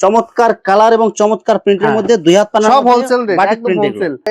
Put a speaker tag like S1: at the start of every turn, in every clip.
S1: চমৎকার কালার এবং চমৎকার প্রিন্টের
S2: হ্যাঁ।
S1: মধ্যে দুই হাত পানা
S2: সব হোলসেল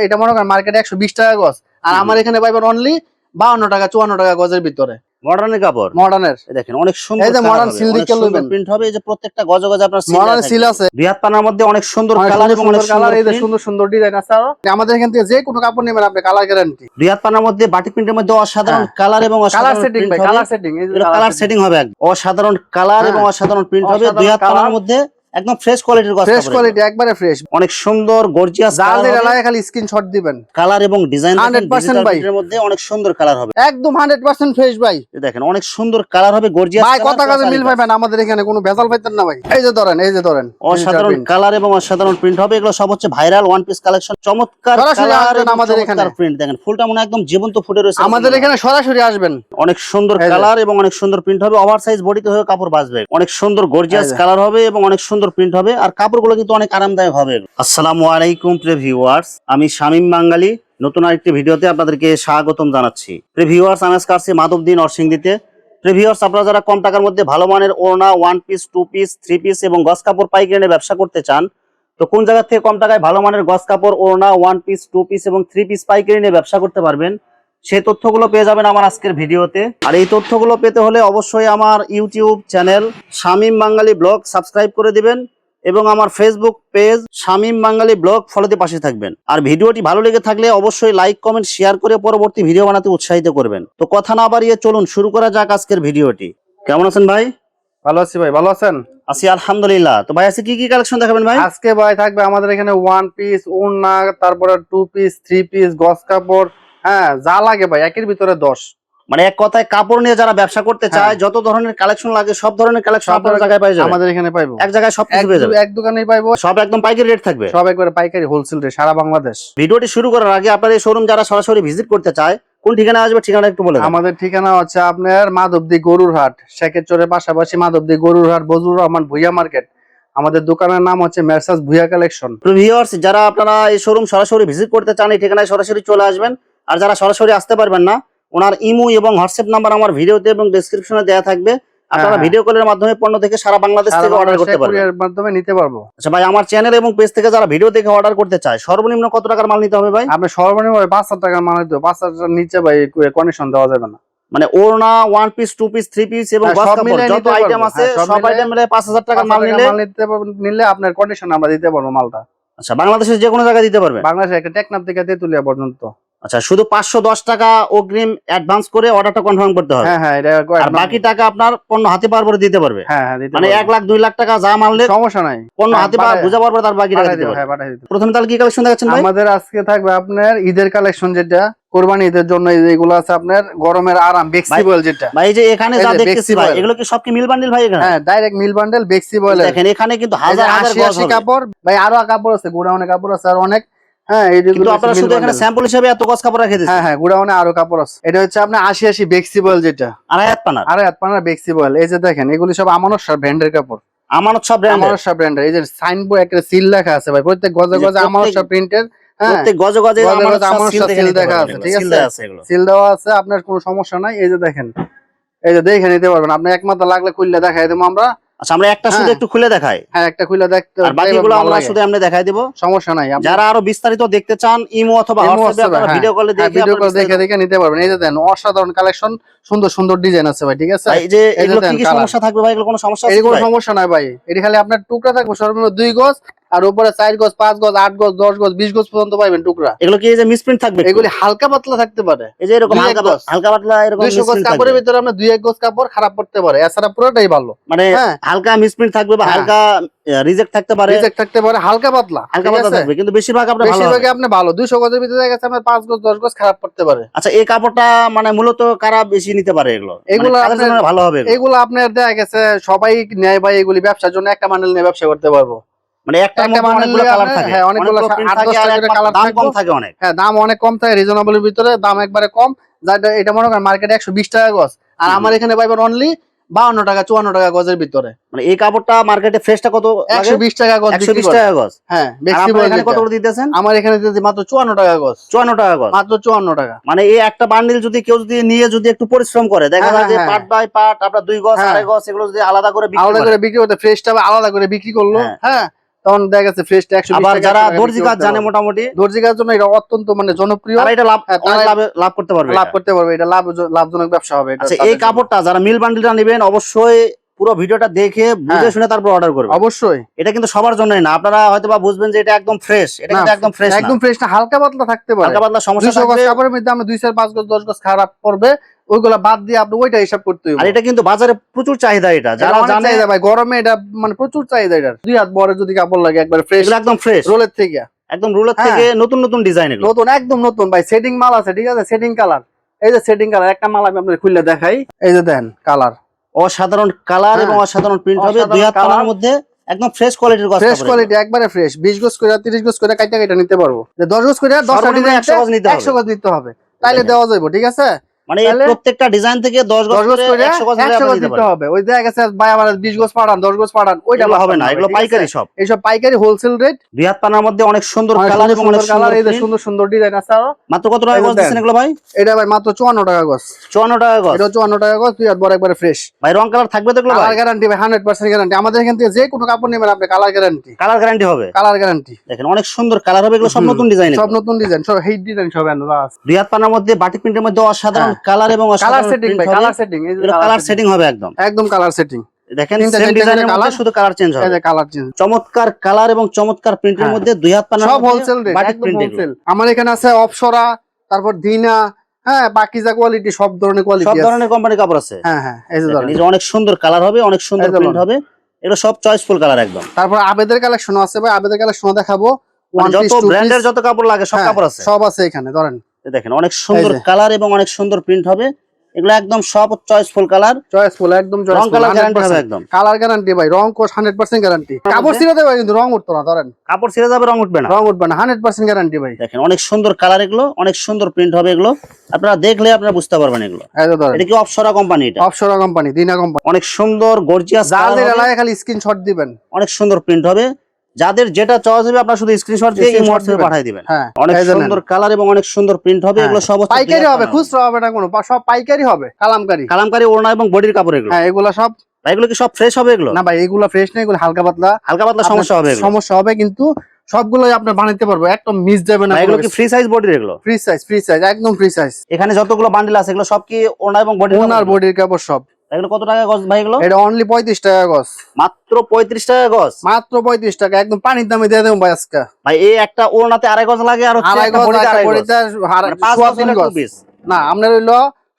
S2: এটা মনে করেন মার্কেটে একশো বিশ টাকা গজ। আর আমার এখানে পাইবেন অনলি বাউন্ন টাকা চুয়ান্ন টাকা গজের ভিতরে।
S1: মডার্নের কাপড়।
S2: মডার্নের
S1: এই দেখেন অনেক সুন্দর
S2: এই যে
S1: অনেক
S2: দিয়ে
S1: সুন্দর
S2: লইবেন।
S1: প্রিন্ট হবে এই যে প্রত্যেকটা গজ গজ আপনার
S2: মডার্ন সিল আছে।
S1: দুই হাত পানার মধ্যে অনেক সুন্দর কালার এবং অনেক
S2: সুন্দর কালার এই যে
S1: সুন্দর
S2: সুন্দর ডিজাইন আছে আমাদের এখান থেকে যে কোনো কাপড় নেবেন আপনি কালার গ্যারান্টি
S1: দুই হাত পানার মধ্যে বাটিক প্রিন্টের মধ্যে অসাধারণ কালার এবং
S2: কালার সেটিং ভাই কালার সেটিং এই যে
S1: কালার সেটিং হবে অসাধারণ কালার
S2: হ্যাঁ।
S1: এবং অসাধারণ প্রিন্ট হবে। দুই হাত পানার মধ্যে একদম ফ্রেশ কোয়ালিটির গজ
S2: ফ্রেশ কোয়ালিটি একবারে ফ্রেশ
S1: অনেক সুন্দর গর্জিয়াস
S2: যেটা লাগে খালি স্ক্রিনশট দিবেন।
S1: কালার এবং ডিজাইন
S2: 100% ভাই।
S1: এর মধ্যে অনেক সুন্দর কালার হবে।
S2: একদম হান্ড্রেড পার্সেন্ট ফ্রেশ ভাই।
S1: দেখেন অনেক সুন্দর কালার হবে গর্জিয়াস
S2: ভাই কথা কাজে মিল আমাদের এখানে কোনো ভেজাল পাইতেন না ভাই। এই যে ধরেন এই যে ধরেন
S1: অসাধারণ কালার এবং অসাধারণ প্রিন্ট হবে। এগুলো সব হচ্ছে ভাইরাল ওয়ান পিস কালেকশন চমৎকার কালার
S2: আমাদের এখানে।
S1: প্রিন্ট দেখেন ফুলটা মনে একদম জীবন্ত ফুটে রয়েছে
S2: আমাদের এখানে। সরাসরি আসবেন।
S1: অনেক সুন্দর কালার এবং অনেক সুন্দর প্রিন্ট হবে। ওভার সাইজ বডিতে হয়ে কাপড় বাঁচবে। অনেক সুন্দর গর্জিয়াস কালার হবে এবং অনেক সুন্দর প্রিন্ট হবে আর কাপড়গুলো কিন্তু অনেক আরামদায়ক হবে। আসসালামু আলাইকুম, প্রিয় ভিউয়ার্স আমি শামীম বাঙ্গালি নতুন আরেকটি ভিডিওতে আপনাদেরকে স্বাগতম জানাচ্ছি। প্রিয় ভিউয়ার্স আমি আজকে আসছি মাধবদিন অরসিংদিতে। প্রিয় আপনারা যারা কম টাকার মধ্যে ভালো মানের ওড়না one piece two piece three piece এবং গস কাপড় পাইকারি ব্যবসা করতে চান, তো কোন জায়গা থেকে কম টাকায় ভালো মানের গস কাপড়, ওড়না ওয়ান পিস টু পিস এবং থ্রি পিস পাইকারি নিয়ে ব্যবসা করতে পারবেন? সেই তথ্যগুলো পেয়ে যাবেন আমার আজকের ভিডিওতে। আর এই তথ্যগুলো পেতে হলে অবশ্যই আমার YouTube channel Shamim Bangali vlog subscribe করে দিবেন এবং আমার Facebook page Shamim Bangali vlog ফলোতে পাশে থাকবেন। আর ভিডিওটি ভালো লেগে থাকলে অবশ্যই লাইক কমেন্ট শেয়ার করে পরবর্তী ভিডিও বানাতে উৎসাহিত করবেন। তো কথা না বাড়িয়ে চলুন শুরু করা যাক আজকের ভিডিওটি। কেমন আছেন ভাই?
S2: ভালো আছি ভাই ভালো আছেন?
S1: আছি আলহামদুলিল্লাহ। তো ভাই আজকে কি কি কালেকশন দেখাবেন ভাই?
S2: আজকে ভাই থাকবে আমাদের এখানে ওয়ান পিস ওড়না তারপরে টু পিস থ্রি পিস গস কাপড় হ্যাঁ যা লাগে ভাই একের ভিতরে দশ।
S1: মানে এক কথায় কাপড় নিয়ে যারা ব্যবসা করতে চায়
S2: হ্যাঁ।
S1: যত ধরনের কালেকশন লাগে সব ধরনের কালেকশন আপনার জায়গায় পাই
S2: আমাদের এখানে পাইবো।
S1: এক জায়গায় সব কিছু পেয়ে যাবে।
S2: এক দোকানেই পাইবো।
S1: সব একদম পাইকারি রেট থাকবে।
S2: সব একবারে পাইকারি হোলসেল রেট সারা বাংলাদেশ।
S1: ভিডিওটি শুরু করার আগে আপনার এই শোরুম যারা সরাসরি ভিজিট করতে চায় কোন ঠিকানা আসবে ঠিকানা একটু বলে
S2: আমাদের ঠিকানা হচ্ছে আপনার মাধবদী গরুর হাট শেখেরচরের পাশাপাশি মাধবদী গরুর হাট বজুর রহমান ভুইয়া মার্কেট। আমাদের দোকানের নাম হচ্ছে মেরসাস ভুইয়া কালেকশন
S1: ভিউয়ার্স যারা আপনারা এই শোরুম সরাসরি ভিজিট করতে চান এই ঠিকানায় সরাসরি চলে আসবেন। আর যারা সরাসরি আসতে পারবেন না ওনার ইমো এবং হোয়াটসঅ্যাপ নাম্বার আমার ভিডিওতে এবং ডেসক্রিপশনে দেওয়া থাকবে। আপনারা
S2: হ্যাঁ।
S1: ভিডিও কলের মাধ্যমে পণ্য থেকে সারা বাংলাদেশ থেকে অর্ডার করতে পারবেন।
S2: মাধ্যমে নিতে পারব।
S1: আচ্ছা ভাই আমার চ্যানেল এবং পেজ থেকে যারা ভিডিও দেখে অর্ডার করতে চায় সর্বনিম্ন কত টাকার মাল নিতে হবে ভাই?
S2: আপনি সর্বনিম্ন পাঁচ হাজার টাকার মাল দিতে পাঁচ হাজার নিচে ভাই কন্ডিশন দেওয়া যাবে না।
S1: মানে ওড়না one piece two piece three piece এবং
S2: হ্যাঁ,
S1: যত আইটেম আছে
S2: হ্যাঁ, সব
S1: আইটেম মিলে পাঁচ হাজার টাকার মাল নিলে
S2: নিতে নিলে আপনার কন্ডিশন আমরা দিতে পারব মালটা।
S1: আচ্ছা বাংলাদেশের যে কোনো জায়গায় দিতে পারবে।
S2: বাংলাদেশে একটা টেকনাফ থেকে তেতুলিয়া পর্যন্ত।
S1: আচ্ছা শুধু পাঁচশো দশ টাকা অগ্রিম অ্যাডভান্স করে অর্ডারটা কনফার্ম করতে হবে।
S2: হ্যাঁ হ্যাঁ
S1: আর বাকি টাকা আপনার পণ্য হাতে পাওয়ার পরে দিতে পারবে।
S2: হ্যাঁ
S1: মানে এক লাখ দুই লাখ টাকা যা মানলে
S2: সমস্যা নাই।
S1: পণ্য হাতে পাওয়া বুঝা পারবে তার বাকি টাকা দিতে পারবে। প্রথমে তাহলে কি কালেকশন দেখাচ্ছেন
S2: আমাদের আজকে থাকবে আপনার ঈদের কালেকশন যেটা কোরবানি ঈদের জন্য এই যেগুলো আছে আপনার গরমের আরাম বেক্সিবল যেটা।
S1: ভাই এই যে এখানে যা দেখতেছি ভাই এগুলো কি সব কি মিল বান্ডিল ভাই এখানে?
S2: হ্যাঁ ডাইরেক্ট মিল বান্ডেল বেক্সিবল
S1: দেখেন এখানে কিন্তু হাজার হাজার
S2: কাপড় ভাই আরও কাপড় আছে গোডাউনে কাপড় আছে আর অনেক হ্যাঁ
S1: কিন্তু আপনারা শুধু এখানে স্যাম্পল হিসেবে এত গজ কাপড় রেখে
S2: হ্যাঁ হ্যাঁ গোডাউনে আরও কাপড় আছে। এটা হচ্ছে আপনার আশি বেক্সিবল যেটা।
S1: আড়াই হাত পানার?
S2: আর আপনারা বেক্সিবল এই যে দেখেন এগুলি সব আমানত শাহ ব্র্যান্ডের কাপড়।
S1: আমানত সব ব্র্যান্ড
S2: আমানত শাহ ব্র্যান্ডের এই যে সাইনবোর্ড একটা সিল লেখা আছে ভাই প্রত্যেক গজে
S1: এই
S2: গজে আমানত শাহ প্রিন্টের
S1: প্রত্যেক গজে গজে
S2: গজে
S1: আমানত সব
S2: সব
S1: দেখে
S2: আছে, ঠিক আছে?
S1: দেওয়া আছে? এগুলো।
S2: সিল দেওয়া আছে আপনার কোনো সমস্যা নাই। এই যে দেখেন এই যে দেখে নিতে পারবেন। আপনি একমাত্র লাগলে খুললে দেখাই দেবো আমরা।
S1: আচ্ছা আমরা একটা শুধু
S2: হ্যাঁ।
S1: একটু খুলে দেখাই।
S2: হ্যাঁ একটা খুলে দেখতে
S1: আর বাকিগুলো আমরা শুধু আমরা দেখাই দিব।
S2: সমস্যা নাই
S1: যারা আরও বিস্তারিত দেখতে চান ইমো অথবা হোয়াটসঅ্যাপে আপনারা
S2: হ্যাঁ।
S1: ভিডিও কলে দেখে
S2: ভিডিও কল দেখে দেখে নিতে পারবেন। এই যে দেন অসাধারণ কালেকশন সুন্দর সুন্দর ডিজাইন আছে ভাই ঠিক আছে?
S1: এই যে এগুলো কি সমস্যা থাকবে ভাই? এগুলো কোনো সমস্যা আছে
S2: কোনো সমস্যা নাই ভাই। এটি খালি আপনার টুকরা থাকবে সর্বনিম্ন দুই গজ আর উপরে চার গজ পাঁচ গজ আট গজ দশ গজ বিশ গজ পর্যন্ত পাইবেন টুকরা।
S1: এগুলো কি এই যে মিসপ্রিন্ট থাকবে
S2: এগুলি হালকা পাতলা থাকতে পারে।
S1: এই যে এরকম হালকা হালকা পাতলা এরকম
S2: দুইশো গজ কাপড়ের ভিতরে আপনার দুই এক গজ কাপড় খারাপ পড়তে পারে। এছাড়া পুরোটাই ভালো।
S1: মানে
S2: হ্যাঁ।
S1: হালকা মিসপ্রিন্ট থাকবে বা
S2: হ্যাঁ।
S1: হালকা রিজেক্ট থাকতে পারে।
S2: রিজেক্ট থাকতে পারে। হালকা পাতলা।
S1: হালকা পাতলা থাকবে। কিন্তু বেশিরভাগ আপনার হবে।
S2: আপনি ভালো। দুইশো গজের ভিতরে দেখা আপনার পাঁচ গজ দশ গজ খারাপ পড়তে পারে।
S1: আচ্ছা এই কাপড়টা মানে মূলত কারা বেশি নিতে পারে এগুলো?
S2: এগুলো
S1: মানে
S2: আপনার-
S1: ভালো হবে এগুলো?
S2: এগুলো আপনার দেখা গেছে সবাই নেয় ভাই এগুলি ব্যবসার জন্য একটা নিয়ে ব্যবসা করতে পারব।
S1: মানে একটা
S2: একটা
S1: অনেকগুলো কালার থাকে।
S2: হ্যাঁ, অনেকগুলো করে
S1: দাম কম থাকে অনেক।
S2: হ্যাঁ দাম অনেক কম থাকে রিজনেবলের ভিতরে দাম একবারে কম। এটা মনে করেন মার্কেটে টাকা গজ। আর আমার এখানে পাইবেন অনলি বাউন্ন টাকা চুয়ান্ন টাকা গজের ভিতরে।
S1: মানে এই কাপড়টা মার্কেটে ফ্রেশটা কত
S2: একশো বিশ টাকা গজ করে।
S1: টাকা গজ।
S2: হ্যাঁ বেশি
S1: আপনার এখানে কত করে দিতেছেন?
S2: আমার এখানে দিতেছি মাত্র চুয়ান্ন টাকা গজ।
S1: চুয়ান্ন টাকা গজ।
S2: মাত্র চুয়ান্ন টাকা।
S1: মানে এই একটা বান্ডিল যদি কেউ যদি নিয়ে যদি একটু পরিশ্রম করে দেখা
S2: হ্যাঁ,
S1: যায় যে পার্ট বাই পার্ট আপনার দুই গজ
S2: হ্যাঁ।
S1: আড়াই গজ এগুলো যদি আলাদা করে বিক্রি
S2: আলাদা
S1: করে।
S2: করে বিক্রি করতে ফ্রেশটা আলাদা করে বিক্রি করল।
S1: হ্যাঁ।
S2: তখন দেখা যাচ্ছে ফ্রেশটা একশো
S1: আবার যারা দর্জি কাজ জানে মোটামুটি
S2: দর্জি কাজ জন্য এটা অত্যন্ত মানে জনপ্রিয়।
S1: তারা এটা লাভ
S2: হ্যাঁ,
S1: লাভে- করতে পারবে
S2: লাভ করতে পারবে এটা লাভ লাভজনক ব্যবসা হবে
S1: আচ্ছা এই কাপড়টা যারা মিল বান্ডিলটা নেবেন অবশ্যই পুরো ভিডিওটা দেখে বুঝে
S2: হ্যাঁ।
S1: শুনে তারপর অর্ডার করবেন।
S2: অবশ্যই।
S1: এটা কিন্তু সবার জন্যই না আপনারা হয়তো বা বুঝবেন যে এটা একদম ফ্রেশ এটা কিন্তু একদম ফ্রেশ
S2: একদম ফ্রেশ না হালকা পাতলা থাকতে পারে।
S1: হালকা পাতলা সমস্যা থাকবে
S2: কাপড়ের মধ্যে আমরা দুই চার পাঁচ গজ দশ গজ খারাপ করবে ওইগুলা বাদ দিয়ে আপনি ওইটা হিসাব করতে হবে
S1: আর এটা কিন্তু বাজারে প্রচুর চাহিদা এটা যারা জানে
S2: ভাই গরমে এটা মানে প্রচুর চাহিদা এটা দুই হাত বড় যদি কাপড় লাগে একবার ফ্রেশ
S1: একদম ফ্রেশ
S2: রোলের থেকে।
S1: একদম রুলার
S2: হ্যাঁ।
S1: থেকে নতুন নতুন ডিজাইন এগুলো।
S2: নতুন একদম নতুন ভাই সেটিং মাল আছে ঠিক আছে? সেটিং কালার এই যে সেটিং কালার একটা মাল আমি আপনাদের দেখাই। এই যে দেন কালার
S1: অসাধারণ কালার
S2: হ্যাঁ।
S1: এবং অসাধারণ প্রিন্ট হবে। দুই হাত
S2: colour।
S1: মধ্যে একদম ফ্রেশ কোয়ালিটির
S2: ফ্রেশ কোয়ালিটি একবারে ফ্রেশ বিশ গজ করে তিরিশ গজ করে কাইটা কাইটা নিতে পারব। যে দশ গজ করে দশটা
S1: সর্বনিম্ন 100 গজ নিতে হবে।
S2: গজ নিতে হবে। তাইলে দেওয়া যাবে ঠিক আছে?
S1: মানে প্রত্যেকটা ডিজাইন থেকে 10 গজ করে 100 দিতে
S2: হবে। ওই দেখা গেছে ভাই আমার বিশ গজ পাঠান দশ গজ পাঠান ওইটা
S1: হবে না এগুলো? পাইকারি সব।
S2: এইসব পাইকারি হোলসেল রেট
S1: দুই হাত পানার মধ্যে অনেক সুন্দর কালার
S2: সুন্দর
S1: এবং অনেক
S2: সুন্দর কালার এই
S1: সুন্দর
S2: সুন্দর সুন্দর ডিজাইন আছে আরও।
S1: মাত্র কত টাকা গজ দিচ্ছেন এগুলো ভাই?
S2: এটা ভাই মাত্র চুয়ান্ন টাকা গজ।
S1: 54 টাকা গজ?
S2: এটা চুয়ান্ন টাকা গজ তুই আর বড় একবারে ফ্রেশ
S1: ভাই রং কালার থাকবে তো এগুলো ভাই?
S2: গ্যারান্টি ভাই হান্ড্রেড পার্সেন্ট গ্যারান্টি আমাদের এখান থেকে যে কোনো কাপড় নেবেন আপনি কালার গ্যারান্টি
S1: কালার গ্যারান্টি হবে?
S2: কালার গ্যারান্টি
S1: দেখেন অনেক সুন্দর কালার হবে এগুলো সব নতুন ডিজাইন
S2: সব নতুন ডিজাইন সব হিট ডিজাইন সব
S1: দুই হাত পানার মধ্যে বাটিক প্রিন্টের মধ্যে অসাধারণ কালার এবং
S2: কালার সেটিং ভাই
S1: হবে।
S2: কালার সেটিং এই যে
S1: কালার সেটিং হবে একদম।
S2: একদম কালার সেটিং
S1: দেখেন সেম ডিজাইনের মধ্যে শুধু কালার চেঞ্জ
S2: এই
S1: হবে।
S2: যে কালার চেঞ্জ
S1: চমৎকার কালার এবং চমৎকার প্রিন্টের
S2: হ্যাঁ।
S1: মধ্যে দুই হাত পানার
S2: সব হোলসেল রেট একদম হোলসেল আমার এখানে আছে অপসরা তারপর দিনা হ্যাঁ বাকিজা কোয়ালিটি সব ধরনের কোয়ালিটি আছে।
S1: ধরনের কোম্পানি কাপড় আছে।
S2: হ্যাঁ হ্যাঁ এই যে
S1: যে অনেক সুন্দর কালার হবে অনেক সুন্দর প্রিন্ট হবে। এগুলো সব চয়েসফুল কালার একদম।
S2: তারপর আবেদের কালেকশন আছে ভাই আবেদের কালেকশন দেখাবো।
S1: মানে যত ব্র্যান্ডের যত কাপড় লাগে সব
S2: হ্যাঁ,
S1: কাপড় আছে।
S2: সব আছে এখানে ধরেন।
S1: দেখেন অনেক সুন্দর কালার এবং অনেক সুন্দর প্রিন্ট হবে। এগুলো একদম সব চয়েসফুল কালার
S2: চয়েসফুল একদম
S1: রং কালার গ্যারান্টি হবে একদম।
S2: কালার গ্যারান্টি ভাই রং কোর্স হান্ড্রেড পার্সেন্ট গ্যারান্টি কাপড়
S1: মধ্যে?
S2: ছিঁড়ে দেবে কিন্তু রং উঠতো না ধরেন।
S1: কাপড় ছিঁড়ে যাবে রং উঠবে না।
S2: রং উঠবে না হান্ড্রেড পার্সেন্ট গ্যারান্টি ভাই।
S1: দেখেন অনেক সুন্দর কালার এগুলো অনেক সুন্দর প্রিন্ট হবে এগুলো। আপনারা দেখলে আপনারা বুঝতে পারবেন এগুলো। এটা কি অপসরা কোম্পানি এটা?
S2: অপসরা কোম্পানি দিনা কোম্পানি
S1: অনেক সুন্দর গর্জিয়াস
S2: এলাকায় খালি স্ক্রিনশট দিবেন।
S1: অনেক সুন্দর প্রিন্ট হবে। যাদের যেটা চয়েস হবে আপনারা শুধু স্ক্রিনশট দিয়ে এই হোয়াটসঅ্যাপে পাঠিয়ে দিবেন।
S2: হ্যাঁ
S1: অনেক। সুন্দর কালার এবং অনেক সুন্দর প্রিন্ট হবে
S2: হ্যাঁ।
S1: এগুলো সব
S2: পাইকারি হবে। খুচরা হবে না কোনো সব পাইকারি হবে কালামকারি।
S1: কালামকারী ওড়না এবং বডির কাপড় এগুলো।
S2: হ্যাঁ এগুলা সব
S1: এগুলো কি সব ফ্রেশ হবে এগুলো?
S2: না ভাই এগুলো ফ্রেশ না এগুলো হালকা পাতলা।
S1: হালকা পাতলা সমস্যা হবে
S2: সমস্যা হবে কিন্তু সবগুলোই আপনার বানাইতে পারব একদম মিস যাবে না
S1: এগুলো কি ফ্রি সাইজ বডির এগুলো?
S2: ফ্রি সাইজ ফ্রি সাইজ একদম ফ্রি সাইজ
S1: এখানে যতগুলো বান্ডিল আছে এগুলো সব কি ওড়না এবং বডি
S2: ওনার বডির কাপড় সব।
S1: এগুলো কত টাকা গজ ভাই এগুলো?
S2: এটা অনলি পঁয়ত্রিশ টাকা গজ।
S1: মাত্র পঁয়ত্রিশ টাকা গজ?
S2: মাত্র পঁয়ত্রিশ টাকা একদম পানির দামে দিয়ে দেবো ভাই আজকে।
S1: ভাই এই একটা ওড়নাতে আড়াই গজ লাগে আর
S2: আড়াই গজ। না আপনার হইল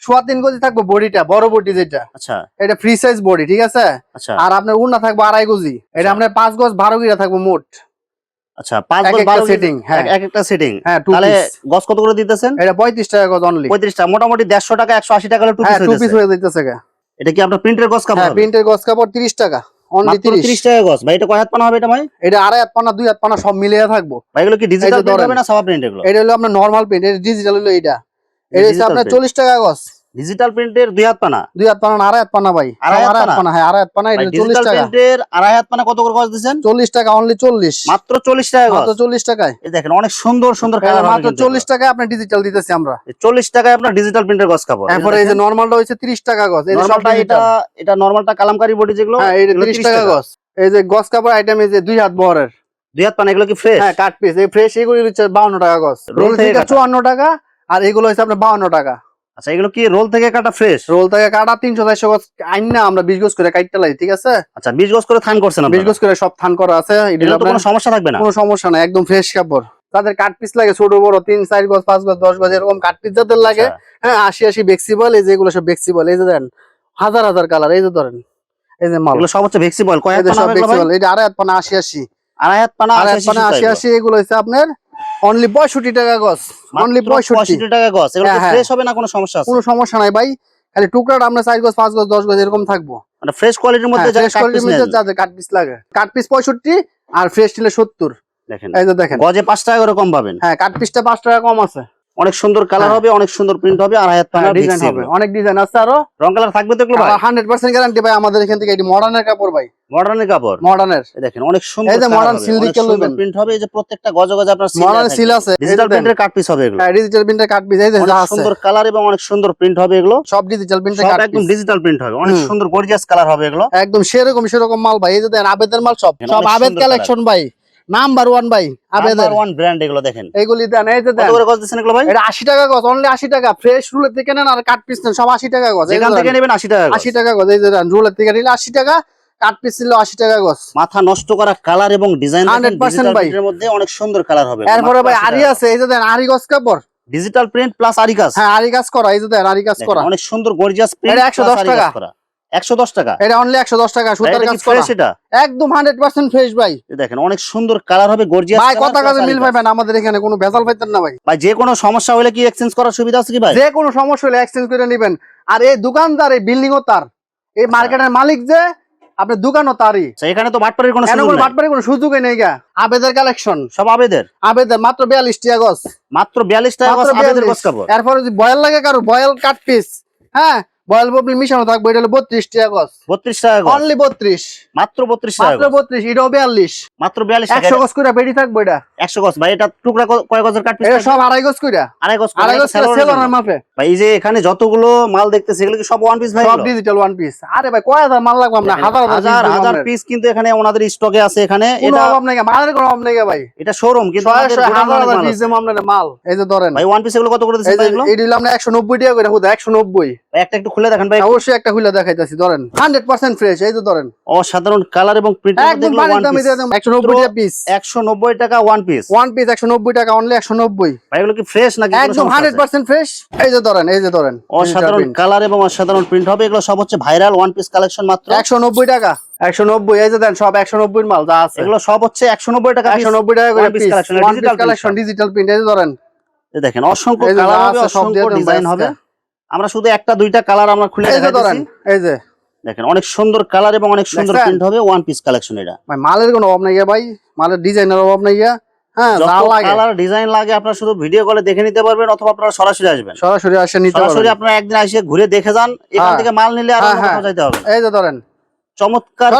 S2: সোয়া তিন গজি থাকব বডিটা বড় বডি যেটা।
S1: আচ্ছা।
S2: এটা ফ্রি সাইজ বডি ঠিক আছে?
S1: আচ্ছা।
S2: আর আপনার উন্না থাকব আড়াই গজি এটা আপনার পাঁচ গজ বারো গিরা থাকব মোট।
S1: আচ্ছা পাঁচ গজ বারো
S2: setting হ্যাঁ।
S1: এক একটা সেটিং
S2: হ্যাঁ
S1: তাহলে গজ কত করে দিতেছেন?
S2: এটা পঁয়ত্রিশ টাকা গজ অনলি
S1: পঁয়ত্রিশটা মোটামুটি দেড়শো টাকা একশো আশি টাকা টু
S2: হ্যাঁ
S1: পিস।
S2: হয়ে যাইতেছে গা।
S1: এটা কি আপনার প্রিন্টের গস কাপড়
S2: হ্যাঁ প্রিন্টের গস কাপড় তিরিশ টাকা অনলি
S1: মাত্র
S2: তিরিশ।
S1: তিরিশ টাকা গস ভাই এটা কয় হাত পানা হবে এটা ভাই?
S2: এটা আড়াই হাত পানা দুই হাত পানা সব মিলিয়ে থাকব।
S1: ভাই এগুলো কি ডিজিটাল
S2: প্রিন্ট
S1: হবে না সাবা প্রিন্ট এগুলো?
S2: এটা হলো আপনার নরমাল প্রিন্ট এটা ডিজিটাল হলো এটা এটা হচ্ছে আপনার
S1: print।
S2: চল্লিশ টাকা গজ
S1: ডিজিটাল প্রিন্টের দুই হাত পানা?
S2: দুই হাত পানা আড়াই হাত পানা ভাই।
S1: আড়াই হাত পানা?
S2: হ্যাঁ আড়াই হাত পানা এটা চল্লিশ
S1: ডিজিটাল
S2: টাকা।
S1: প্রিন্টের আড়াই হাত পানা কত করে গজ দিচ্ছেন
S2: চল্লিশ টাকা অনলি চল্লিশ।
S1: মাত্র চল্লিশ টাকা গজ
S2: মাত্র চল্লিশ টাকায়।
S1: এই দেখেন অনেক সুন্দর সুন্দর কালার
S2: মাত্র চল্লিশ টাকায় আপনার ডিজিটাল দিতেছি আমরা।
S1: চল্লিশ টাকায় আপনার ডিজিটাল প্রিন্টের গজ কাপড়
S2: এরপরে এই যে নর্মালটা হচ্ছে তিরিশ টাকা গজ এই যে সব
S1: নরমালটা এটা এটা নরমালটা কালামকারী বডি যেগুলো
S2: হ্যাঁ এই যে
S1: এগুলো
S2: তিরিশ
S1: 30
S2: টাকা। গজ এই যে গজ কাপড় আইটেম এই যে দুই হাত বহরের।
S1: দুই হাত পানা এগুলো কি ফ্রেশ
S2: হ্যাঁ কাট পিস এই ফ্রেশ এগুলো হচ্ছে বাউন্ন টাকা গজ
S1: রোল থেকে
S2: থেকে
S1: কাটা।
S2: চুয়ান্ন টাকা আর এগুলো হচ্ছে আপনার বাউন্ন টাকা।
S1: আচ্ছা এগুলো কি রোল থেকে কাটা ফ্রেশ
S2: রোল থেকে কাটা তিনশো চারশো গজ আইন না আমরা বিশ গজ করে কাটতে লাই ঠিক আছে?
S1: আচ্ছা বিশ গজ করে থান করছেন
S2: বিশ গজ করে সব থান করা আছে
S1: কোনো সমস্যা থাকবে না?
S2: কোনো সমস্যা নাই একদম ফ্রেশ কাপড়। তাদের কাট পিস লাগে ছোট বড় তিন চার গজ পাঁচ গজ দশ গজ এরকম কাট পিস যাদের লাগে।
S1: আচ্ছা,
S2: হ্যাঁ আশি আশি বেক্সিবল এই যেগুলো সব বেক্সিবল এই যে দেন হাজার হাজার কালার এই যে ধরেন এই যে মাল।
S1: সব হচ্ছে ভেক্সিবল কয়
S2: এই
S1: হাত
S2: যে
S1: পানা
S2: সব? বেক্সিবল এই যে আড়াই হাত পানা আশি আশি।
S1: আড়াই হাত পানা আশি
S2: আশি এগুলো হচ্ছে আপনার অনলি পঁয়ষট্টি টাকা গস অনলি পঁয়ষট্টি।
S1: পঁয়ষট্টি টাকা গস এগুলো
S2: হ্যাঁ, হ্যাঁ।
S1: ফ্রেশ হবে না কোনো সমস্যা আছে?
S2: কোনো সমস্যা নাই ভাই। খালি টুকরাটা আমরা চার গস পাঁচ গজ দশ গস এরকম থাকব।
S1: মানে ফ্রেশ কোয়ালিটির মধ্যে যা
S2: quality
S1: piece
S2: মধ্যে যা কাট পিস লাগে। কাট পিস পঁয়ষট্টি আর ফ্রেশ টিলে সত্তর।
S1: দেখেন।
S2: এই যে দেখেন।
S1: গজে পাঁচ টাকা করে কম পাবেন।
S2: হ্যাঁ কাট পিসটা পাঁচ টাকা কম আছে।
S1: অনেক সুন্দর কালার
S2: হ্যাঁ।
S1: হবে অনেক সুন্দর প্রিন্ট হবে আর হায়াত পানার
S2: ডিজাইন হবে। অনেক ডিজাইন আছে আরও।
S1: রং কালার থাকবে তো ভাই?
S2: হান্ড্রেড পার্সেন্ট গ্যারান্টি ভাই আমাদের এখান থেকে এটি মডার্নের কাপড় ভাই।
S1: মডার্নের কাপড়?
S2: মডার্নের
S1: দেখেন অনেক সুন্দর
S2: এই যে
S1: হবে,
S2: seal দিকে লইবেন।
S1: প্রিন্ট হবে এই যে প্রত্যেকটা গজে গজে আপনার
S2: মডার্ন সিল আছে।
S1: ডিজিটাল প্রিন্টের কাট পিস হবে এগুলো।
S2: হ্যাঁ ডিজিটাল প্রিন্টের কাট পিস এই যে যা আছে।
S1: সুন্দর কালার এবং অনেক সুন্দর প্রিন্ট হবে এগুলো।
S2: সব ডিজিটাল প্রিন্টের কাট
S1: একদম ডিজিটাল প্রিন্ট হবে অনেক সুন্দর গর্জিয়াস কালার হবে এগুলো।
S2: একদম সেরকম সেরকম মাল ভাই এই যে দেন আবেদের মাল সব। সব আবেদ কালেকশন ভাই। নাম্বার ওয়ান ভাই আবেদের।
S1: ওয়ান ব্র্যান্ড এগুলো দেখেন।
S2: এইগুলি দেন এই যে
S1: কত করে গজ দিচ্ছেন এগুলো ভাই?
S2: এটা আশি টাকা গজ অনলি আশি টাকা। ফ্রেশ রুলের থেকে নেন আর কাট পিস নেন সব আশি টাকা গজ। যে
S1: থেকে
S2: দেন,
S1: নেবেন আশি টাকা গজ।
S2: আশি টাকা গজ এই যে দেন রুলের থেকে নিলে আশি টাকা কাট পিস নিলে আশি টাকা গজ।
S1: মাথা নষ্ট করা কালার এবং ডিজাইন
S2: 100% ভাই।
S1: এর মধ্যে অনেক সুন্দর কালার হবে।
S2: এরপরে ভাই আরি আছে এই যে দেন আরি গজ কাপড়।
S1: ডিজিটাল প্রিন্ট প্লাস আরি কাজ
S2: হ্যাঁ আরি কাজ করা এই যে দেন আরি কাজ করা।
S1: অনেক সুন্দর গর্জিয়াস প্রিন্ট
S2: এটা 110 টাকা।
S1: একশো দশ টাকা।
S2: এটা অনলি টাকা সুতার কাজ করা।
S1: এটা?
S2: একদম হান্ড্রেড পার্সেন্ট ফ্রেশ ভাই।
S1: দেখেন অনেক সুন্দর কালার হবে গর্জিয়াস
S2: ভাই কথা কাজে মিল পাইবেন আমাদের এখানে কোনো ভেজাল পাইতেন না ভাই।
S1: ভাই যে কোনো সমস্যা হলে কি এক্সচেঞ্জ করার সুবিধা আছে কি ভাই?
S2: যে কোনো সমস্যা হলে এক্সচেঞ্জ করে নেবেন। আর এই দোকানদার এই বিল্ডিং ও তার। এই
S1: আচ্ছা।
S2: মার্কেটের মালিক যে আপনার দোকানও তারই।
S1: আচ্ছা, এখানে তো বাটপাড়ির কোনো সুযোগ
S2: কোনো কোনো সুযোগই নেই গা। আবেদের কালেকশন
S1: সব আবেদের?
S2: আবেদের মাত্র বিয়াল্লিশ টাকা গজ।
S1: মাত্র বিয়াল্লিশ টাকা
S2: মাত্র
S1: গজ আবেদের গজ কাপড়।
S2: এরপরে যদি বয়েল লাগে কারও বয়াল কাট পিস হ্যাঁ বয়েল ববলি মিশানো থাকবে এটা হলো বত্রিশ টাকা গজ।
S1: বত্রিশ টাকা
S2: অনলি বত্রিশ।
S1: মাত্র বত্রিশ টাকা
S2: মাত্র বত্রিশ এটাও বিয়াল্লিশ।
S1: মাত্র বিয়াল্লিশ
S2: একশো গজ করে বেরি থাকবে এটা।
S1: একশো গজ। ভাই এটা টুকরা ক- কয় গজের কাট
S2: এটা সব আড়াই গজ করে
S1: আড়াই গজ
S2: আড়াই গজ করে
S1: salon এর
S2: সেলর
S1: জন্য।
S2: মাপে।
S1: ভাই এই যে এখানে যতগুলো মাল দেখতেছি এগুলো কি সব ওয়ান পিস ভাই
S2: সব ডিজিটাল ওয়ান পিস আরে ভাই কয় হাজার মাল লাগবে আমরা হাজার
S1: হাজার হাজার পিস কিন্তু এখানে ওনাদের স্টকে আছে এখানে। এটা
S2: অভাব নেই মালের কোনো অভাব নেই ভাই।
S1: এটা শোরুম কিন্তু
S2: হাজার হাজার
S1: মাল
S2: পিস যেমন আপনার মাল এই যে ধরেন।
S1: ভাই ওয়ান পিস এগুলো কত করে দিচ্ছেন ভাই এগুলো?
S2: না টাকা করে হুদা একশো নব্বই।
S1: একটা একটু খুলে দেখেন ভাই
S2: অবশ্যই একটা খুলে দেখাইতেছি ধরেন। হান্ড্রেড পার্সেন্ট ফ্রেশ এই ধরেন।
S1: অসাধারণ কালার এবং প্রিন্ট
S2: একদম পানির দামে দিয়ে দেন একশো নব্বই টাকা পিস
S1: একশো নব্বই টাকা ওয়ান পিস
S2: ওয়ান পিস একশো নব্বই টাকা অনলি একশো নব্বই
S1: ভাই এগুলো কি ফ্রেশ নাকি
S2: একদম
S1: সমস্যা
S2: হান্ড্রেড
S1: আছে?
S2: পার্সেন্ট ফ্রেশ এই যে ধরেন এই যে ধরেন
S1: অসাধারণ কালার এবং অসাধারণ প্রিন্ট হবে এগুলো সব হচ্ছে ভাইরাল ওয়ান পিস কালেকশন মাত্র।
S2: একশো নব্বই টাকা একশো নব্বই এই যে দেন সব একশো নব্বই মাল যা আছে।
S1: এগুলো সব হচ্ছে একশো নব্বই টাকা
S2: একশো নব্বই টাকা করে piece
S1: digital
S2: piece collection digital print এই যে ধরেন।
S1: এই দেখেন অসংখ্য কালার হবে অসংখ্য ডিজাইন হবে। আমরা শুধু একটা দুইটা কালার আমরা খুলে
S2: এই যে এই যে।
S1: দেখেন অনেক সুন্দর কালার এবং অনেক সুন্দর প্রিন্ট হবে ওয়ান পিস কালেকশন এটা।
S2: ভাই মালের কোনো অভাব নাই ভাই মালের ডিজাইনের অভাব নাই হ্যাঁ যা
S1: যত
S2: লাগে।
S1: কালার ডিজাইন লাগে আপনারা শুধু ভিডিও কলে দেখে নিতে পারবেন অথবা আপনারা সরাসরি আসবেন।
S2: সরাসরি আসে নিতে
S1: সরাসরি আপনারা একদিন এসে ঘুরে দেখে যান এখান
S2: হ্যাঁ।
S1: থেকে মাল নিলে আর
S2: হ্যাঁ।
S1: কোথাও যাইতে হবে।
S2: এই যে ধরেন।
S1: চমৎকার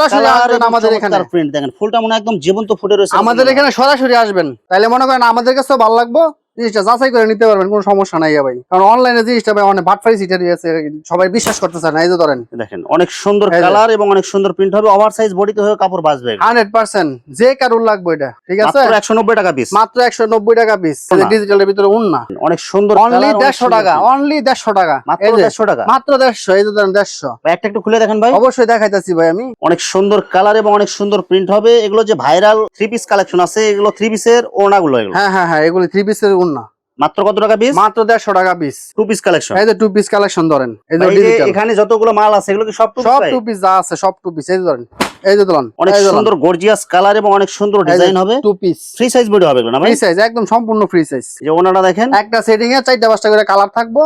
S2: আমাদের এখানে।
S1: প্রিন্ট দেখেন ফুলটা মনে একদম জীবন্ত ফুটে রয়েছে।
S2: আমাদের এখানে সরাসরি আসবেন। তাইলে মনে করেন আমাদের কাছে ভালো লাগবো। জিনিসটা যাচাই করে নিতে পারবেন কোনো সমস্যা নাই ভাই। কারণ অনলাইনে জিনিসটা ভাই অনেক ভাটফারি সিটারি আছে সবাই বিশ্বাস করতেছে না এই যে ধরেন।
S1: দেখেন অনেক সুন্দর কালার এবং অনেক সুন্দর প্রিন্ট হবে ওভার সাইজ বডিতে হয়ে কাপড় বাঁচবে এগুলো।
S2: হান্ড্রেড পার্সেন্ট যে কারুর লাগবে এটা ঠিক আছে?
S1: মাত্র একশো নব্বই টাকা পিস
S2: মাত্র একশো নব্বই টাকা পিস
S1: না।
S2: ডিজিটালের ভিতরে উন্না
S1: অনেক সুন্দর
S2: অনলি
S1: colour, অনেক
S2: দেড়শো
S1: সুন্দর
S2: টাকা অনলি দেড়শো টাকা
S1: মাত্র
S2: এই যে,
S1: দেড়শো টাকা।
S2: মাত্র দেড়শো এই যে ধরেন দেড়শো।
S1: ভাই, একটা একটু খুলে দেখেন ভাই।
S2: অবশ্যই দেখাইতেছি ভাই আমি।
S1: অনেক সুন্দর কালার এবং অনেক সুন্দর প্রিন্ট হবে। এগুলো যে ভাইরাল থ্রি পিস কালেকশন আছে এগুলো থ্রি পিসের ওড়নাগুলো এগুলো।
S2: হ্যাঁ হ্যাঁ হ্যাঁ এগুলো থ্রি পিসের উন্না
S1: মাত্র কত টাকা পিস
S2: মাত্র দেড়শো টাকা পিস
S1: টু পিস কালেকশন
S2: এই যে টু পিস কালেকশন ধরেন এই যে।
S1: এখানে যতগুলো মাল আছে এগুলো কি সব
S2: সব টু পিস যা আছে সব টু পিস এই যে ধরেন এই যে ধরেন
S1: অনেক সুন্দর গর্জিয়াস কালার এবং অনেক সুন্দর ডিজাইন হবে।
S2: Two piece
S1: free size body হবে না
S2: ফ্রি সাইজ একদম সম্পূর্ণ ফ্রি সাইজ
S1: যে ওনাটা দেখেন।
S2: একটা সেটিং এ চারটা পাঁচটা করে কালার থাকব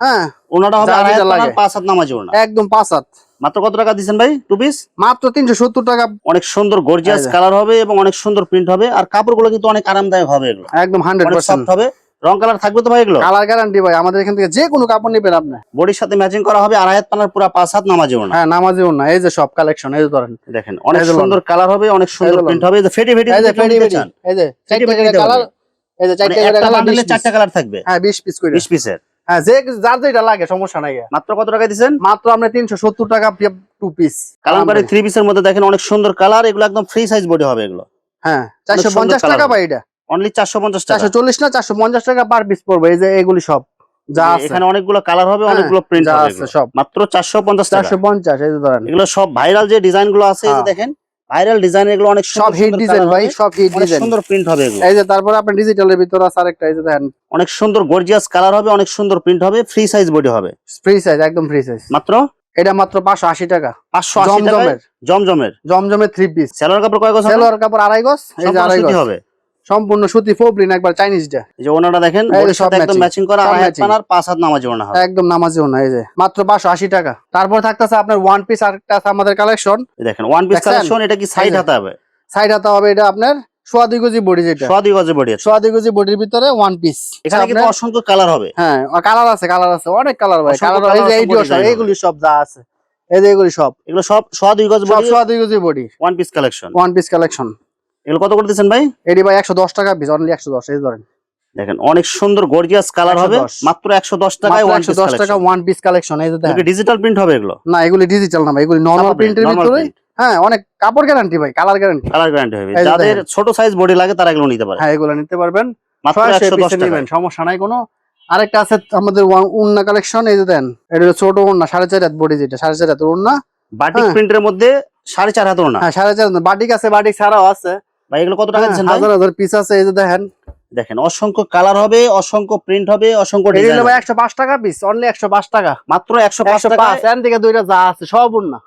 S2: হ্যাঁ।
S1: ওনাটা হবে। পাঁচ হাত নামাজি ওনা
S2: একদম পাঁচ হাত।
S1: মাত্র কত টাকা দিচ্ছেন ভাই? টু পিস
S2: মাত্র তিনশো সত্তর টাকা।
S1: অনেক সুন্দর গর্জিয়াস কালার হবে এবং অনেক সুন্দর প্রিন্ট হবে। আর কাপড়গুলো কিন্তু অনেক আরামদায়ক হবে এগুলো।
S2: একদম হান্ড্রেড পার্সেন্ট
S1: হবে। রং কালার থাকবে তো ভাই এগুলো?
S2: কালার গ্যারান্টি ভাই আমাদের এখান থেকে যে কোনো কাপড় নেবেন আপনি।
S1: বডির সাথে ম্যাচিং করা হবে আড়াই হাত পানার পুরো পাঁচ হাত নামাজি ওনা
S2: হ্যাঁ নামাজিও না। এই যে সব কালেকশন এই যে ধরেন।
S1: দেখেন অনেক সুন্দর কালার হবে অনেক সুন্দর প্রিন্ট হবে। এই যে ফেটে ফেটে
S2: এই যে ফেডি
S1: চান,
S2: এই যে
S1: ফেটে
S2: চারটা
S1: ফেটে
S2: কালার এই যে চারটা কালার
S1: চারটা কালার থাকবে।
S2: হ্যাঁ বিশ পিস করে।
S1: বিশ পিসের
S2: হ্যাঁ যে যার যেটা লাগে সমস্যা নাই
S1: মাত্র কত টাকা দিচ্ছেন
S2: মাত্র তিনশো সত্তর টাকা টু পিস
S1: কালামকারি থ্রি পিসের মধ্যে দেখেন অনেক সুন্দর কালার এগুলো একদম ফ্রি সাইজ বডি হবে এগুলো।
S2: হ্যাঁ চারশো পঞ্চাশ টাকা। এটা।
S1: অনলি চারশো পঞ্চাশ
S2: চারশো চল্লিশ না চারশো পঞ্চাশ টাকা পার পিস পড়বে এই যে এগুলি সব। যা
S1: এখানে অনেকগুলো কালার হবে
S2: হ্যাঁ,
S1: অনেকগুলো প্রিন্ট
S2: আছে। সব।
S1: মাত্র চারশো পঞ্চাশ
S2: চারশো পঞ্চাশ এই ধরেন।
S1: এগুলো সব ভাইরাল যে ডিজাইনগুলো আছে
S2: হ্যাঁ।
S1: দেখেন ভাইরাল ডিজাইন এগুলো অনেক
S2: সব হিট ডিজাইন ভাই সব হিট ডিজাইন
S1: সুন্দর প্রিন্ট হবে এগুলো।
S2: এই যে তারপরে আপনার ডিজিটালের ভিতর আছে আরেকটা এই যে দেখেন।
S1: অনেক সুন্দর গর্জিয়াস কালার হবে অনেক সুন্দর প্রিন্ট হবে ফ্রি সাইজ বডি হবে।
S2: ফ্রি সাইজ একদম ফ্রি সাইজ
S1: মাত্র?
S2: এটা মাত্র পাঁচশো আশি টাকা।
S1: পাঁচশো আশি টাকায়?
S2: জমজমের।
S1: জমজমের
S2: জমজমের থ্রি পিস
S1: সেলোয়ার কাপড় কয় গজ
S2: সেলোয়ার কাপড় আড়াই গজ এই যে আড়াই গজ।
S1: হবে?
S2: সম্পূর্ণ সুতি ফোবরিন একবার চাইনিজটা
S1: এই যে ওনাটা দেখেন একদম ম্যাচিং করা পানার পাঁচ হাত নামাজি ওনা
S2: একদম নামাজিও না এই যে। মাত্র পাঁচশো আশি টাকা। তারপর থাকতেছে আপনার ওয়ান পিস আরেকটা আছে আমাদের কালেকশন
S1: এই দেখেন ওয়ান পিস কালেকশন এটা কি সাইড। হাতে হবে?
S2: সাইড হাতে হবে এটা আপনার সোয়া দুই কেজি বডি যেটা।
S1: সোয়া দুই গজের বডি আছে।
S2: সোয়া দুই কেজি বডির ভিতরে ওয়ান পিস
S1: এখানে কিন্তু অসংখ্য কালার হবে।
S2: হ্যাঁ কালার আছে কালার আছে অনেক কালার ভাই। কালার এই যে এইগুলো সব এইগুলি সব যা আছে। এই যে এগুলি সব।
S1: এগুলো সব সোয়া দুই গজ বডি?
S2: সোয়া দুই KG body.
S1: One piece collection
S2: one piece collection
S1: এগুলো কত করে দিচ্ছেন ভাই?
S2: এটি ভাই একশো দশ টাকা পিস অনলি একশো দশ এই ধরেন।
S1: দেখেন অনেক সুন্দর গর্জিয়াস কালার হবে। মাত্র একশো দশ টাকায়
S2: একশো দশ টাকা ওয়ান পিস কালেকশন এই
S1: ডিজিটাল প্রিন্ট হবে এগুলো?
S2: না এগুলি ডিজিটাল না এগুলি নর্মাল প্রিন্টের ভিতরে। হ্যাঁ অনেক কাপড় গ্যারান্টি ভাই কালার গ্যারান্টি
S1: কালার গ্যারান্টি হবে। যাদের ছোট সাইজ বডি লাগে তারা এগুলো নিতে পারে।
S2: হ্যাঁ এগুলো নিতে পারবেন।
S1: মাত্র একশো দশ
S2: নিবেন সমস্যা নাই কোনো। আরেকটা আছে আমাদের উন্না কালেকশন এই যে দেন এটা হলো ছোট উন্না সাড়ে চার হাত বডি যেটা সাড়ে চার হাত উন্না।
S1: বাটিক
S2: হ্যাঁ।
S1: প্রিন্টের মধ্যে সাড়ে চার হাতের না
S2: হ্যাঁ সাড়ে চার হাত বাটিক আছে বাটিক ছাড়াও আছে।
S1: ভাই এগুলো কত টাকা
S2: হ্যাঁ,
S1: দিচ্ছেন
S2: হাজার হাজার পিস আছে এই যে দেখেন।
S1: দেখেন অসংখ্য কালার হবে অসংখ্য প্রিন্ট হবে অসংখ্য ডিজাইন
S2: একশো পাঁচ টাকা পিস অনলি একশো পাঁচ টাকা।
S1: মাত্র একশো পাঁচ
S2: একশো
S1: টাকা
S2: পাঁচ এখান থেকে দুইটা যা আছে সব উন্না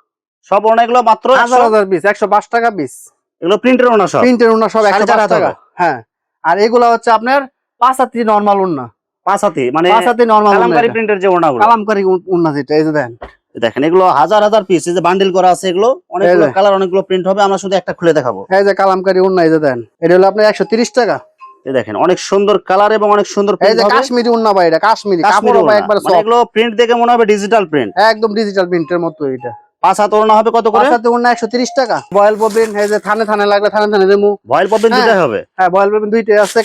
S1: সব ওনা এগুলো মাত্র
S2: হাজার হাজার পিস একশো পাঁচ টাকা পিস
S1: এগুলো প্রিন্টের ওনা সব?
S2: প্রিন্টের উন্না সব
S1: সাড়ে
S2: একশো
S1: চার
S2: পাঁচ
S1: হাত
S2: টাকা। হ্যাঁ আর এগুলা হচ্ছে আপনার পাঁচ হাতি নর্মাল উন্না
S1: পাঁচ হাতে মানে
S2: পাঁচ হাতি নর্মাল
S1: কালামকারী প্রিন্টের যে ওনাগুলো
S2: কালামকারী উন্না যেটা এই যে দেন
S1: দেখেন এগুলো হাজার হাজার পিস যে বান্ডিল করা আছে এগুলো অনেকগুলো কালার অনেকগুলো প্রিন্ট হবে আমরা শুধু একটা খুলে দেখাবো।
S2: এই যে কালামকারী উন্না এই যে দেন এটা হলো আপনার একশো তিরিশ টাকা।
S1: এই দেখেন অনেক সুন্দর কালার এবং অনেক সুন্দর
S2: এই যে কাশ্মীরি উন্না ভাই এটা কাশ্মীরি
S1: কাশ্মীরি
S2: কাপড় ভাই একবার
S1: মানে এগুলো প্রিন্ট দেখে মনে হবে ডিজিটাল প্রিন্ট
S2: একদম ডিজিটাল প্রিন্টের মতো এটা
S1: পাঁচ হাত ওড়না হবে কত করে?
S2: টাকা। বয়েল এই যে থানে থানে লাগলে থানে থানে দেবো
S1: ভয়েল পপেন
S2: হ্যাঁ।
S1: দুটাই হবে?
S2: হ্যাঁ বয়েল দুইটাই আছে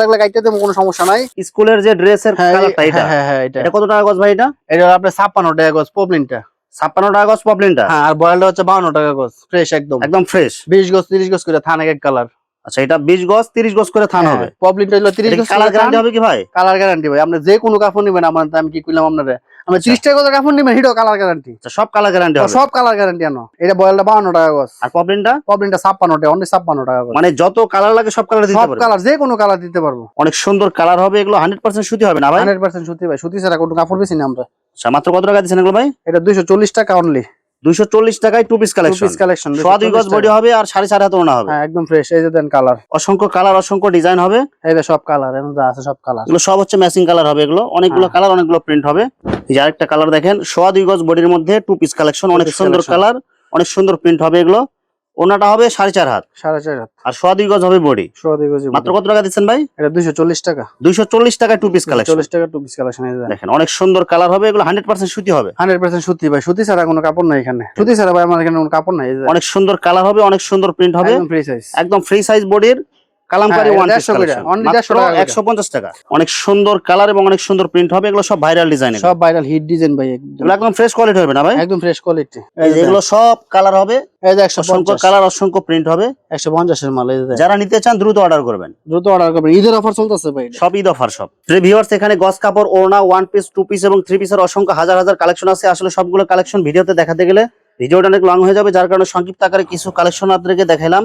S2: লাগলে দেবো কোনো সমস্যা নাই।
S1: স্কুলের যে ড্রেসের
S2: হ্যাঁ
S1: কালারটা এটা?
S2: হ্যাঁ হ্যাঁ হ্যাঁ এটা।
S1: এটা কত টাকা গজ ভাই এটা?
S2: এটা হলো আপনার ছাপ্পান্ন টাকা গজ পবলিনটা
S1: ছাপ্পান্ন টাকা গজ পপলিনটা?
S2: হ্যাঁ আর বয়েলটা হচ্ছে বাউন্ন টাকা গজ ফ্রেশ একদম।
S1: একদম ফ্রেশ
S2: গজ গজ করে থান এক কালার
S1: আচ্ছা এটা বিশ গজ তিরিশ গজ করে থান হবে?
S2: পবলিনটা হলো তিরিশ গজ
S1: কালার গ্যারান্টি হবে কি ভাই?
S2: কালার গ্যারান্টি ভাই আপনি যে কোনো কাপড় নিবেন আমার আমি কি কইলাম আপনারা আমরা ত্রিশ টাকা করে কাপড় নিবেন হিডো কালার গ্যারান্টি
S1: আচ্ছা, সব কালার গ্যারান্টি
S2: সব কালার গ্যারান্টি আনো। এটা বয়েলটা বাউন্ন টাকা গজ।
S1: আর পপলিনটা
S2: পবলিনটা ছাপ্পান্ন টাকা অনেক ছাপ্পান্ন টাকা
S1: মানে যত কালার লাগে সব কালার
S2: সব কালার যে কোনো কালার দিতে পারব।
S1: অনেক সুন্দর কালার হবে এগুলো হান্ড্রেড পার্সেন্ট সুতি হবে না ভাই?
S2: হান্ড্রেড পার্সেন্ট সুতি ভাই সুতি ছাড়া কোনো কাপড় বেশি না আমরা।
S1: আচ্ছা মাত্র কত টাকা দিচ্ছেন এগুলো ভাই?
S2: এটা দুইশো চল্লিশ টাকা অনলি
S1: দুইশো চল্লিশ টাকায় টু পিস কালেকশন
S2: কালেকশন
S1: সোয়া দুই গজ বডি হবে আর সাড়ে চার হাত ওনা হবে।
S2: হ্যাঁ একদম ফ্রেশ এই যে দেন কালার
S1: অসংখ্য কালার অসংখ্য ডিজাইন হবে।
S2: এই যে সব কালার যা আছে সব কালার
S1: এগুলো সব হচ্ছে ম্যাচিং কালার হবে এগুলো। অনেকগুলো
S2: হ্যাঁ।
S1: কালার অনেকগুলো প্রিন্ট হবে। এই যে আরেকটা কালার দেখেন সোয়া দুই গজ বডির মধ্যে টু পিস কালেকশন অনেক সুন্দর কালার অনেক সুন্দর প্রিন্ট হবে এগুলো। ওনাটা হবে সাড়ে চার হাত।
S2: সাড়ে চার হাত।
S1: আর সোয়া দুই গজ হবে বডি।
S2: সোয়া দুই গজ
S1: মাত্র কত টাকা দিচ্ছেন ভাই?
S2: এটা দুইশো চল্লিশ টাকা।
S1: দুইশো চল্লিশ টাকা টু পিস কালেকশন
S2: চল্লিশ টাকা টু পিস কালেকশন
S1: দেখেন অনেক সুন্দর কালার হবে এগুলো হান্ড্রেড পার্সেন্ট সুতি হবে।
S2: হান্ড্রেড পার্সেন্ট সুতি ভাই সুতি ছাড়া কোনো কাপড় নাই এখানে। সুতি ছাড়া ভাই আমার এখানে কোনো কাপড় নাই
S1: অনেক সুন্দর কালার হবে অনেক সুন্দর প্রিন্ট হবে।
S2: একদম ফ্রি সাইজ
S1: একদম ফ্রি সাইজ বডির। কালামকারি
S2: হ্যাঁ,
S1: ওয়ান
S2: এটা
S1: পিস
S2: 150 করে,
S1: কালেকশন
S2: only
S1: মাত্র
S2: 150 টাকা করে।
S1: একশো পঞ্চাশ টাকা। অনেক সুন্দর কালার এবং অনেক সুন্দর প্রিন্ট হবে এগুলো সব ভাইরাল ডিজাইন
S2: সব ভাইরাল হিট ডিজাইন ভাই একদম।
S1: ফ্রেশ কোয়ালিটি হবে না ভাই?
S2: একদম ফ্রেশ কোয়ালিটি
S1: এগুলো সব কালার হবে
S2: একশো
S1: অসংখ্য
S2: পঞ্চাশ
S1: কালার অসংখ্য প্রিন্ট হবে।
S2: একশো পঞ্চাশের মাল এই
S1: যারা নিতে চান দ্রুত অর্ডার করবেন।
S2: দ্রুত অর্ডার করবেন। ঈদের অফার চলতেছে ভাই।
S1: সব ঈদ অফার সব। ভিউয়ার্স এখানে গস কাপড় ওড়না ওয়ান পিস টু পিস এবং থ্রি পিসের অসংখ্য হাজার হাজার কালেকশন আছে। আসলে সবগুলো কালেকশন ভিডিওতে দেখাতে গেলে ভিডিওটা অনেক লং হয়ে যাবে। যার কারণে সংক্ষিপ্ত আকারে কিছু কালেকশন আপনাদেরকে দেখাইলাম।